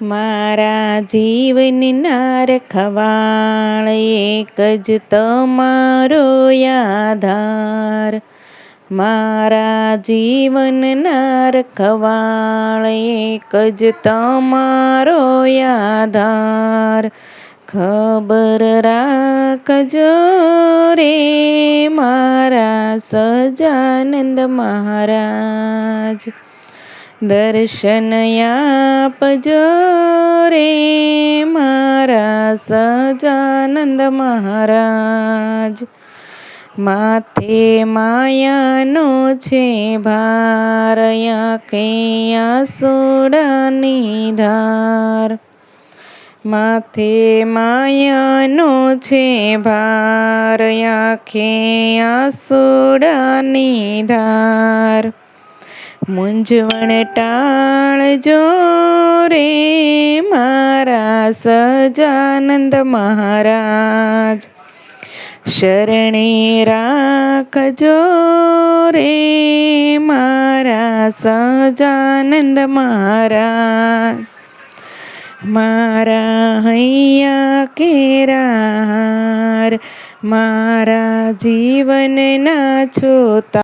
મારા જીવનના રખવાળ એક જ તમારો આધાર મારા જીવનના રખવાળ એક જ તમારો આધાર ખબર રાખજો રે મારા સજાનંદ મહારાજ. દર્શન આપજો રે મારા સજાનંદ મહારાજ. માથે માયાનો છે ભાર કૈયા સોડાની ધાર. માથે માયાનો છે ભાર, આંખે આસોડાની ધાર. મૂંઝવણ ટાળજો રે મારા સજાનંદ મહારાજ. શરણે રાખજો રે મારા સજાનંદ મહારાજ. મારા હૈયા કેરાર મારા જીવનના છોતા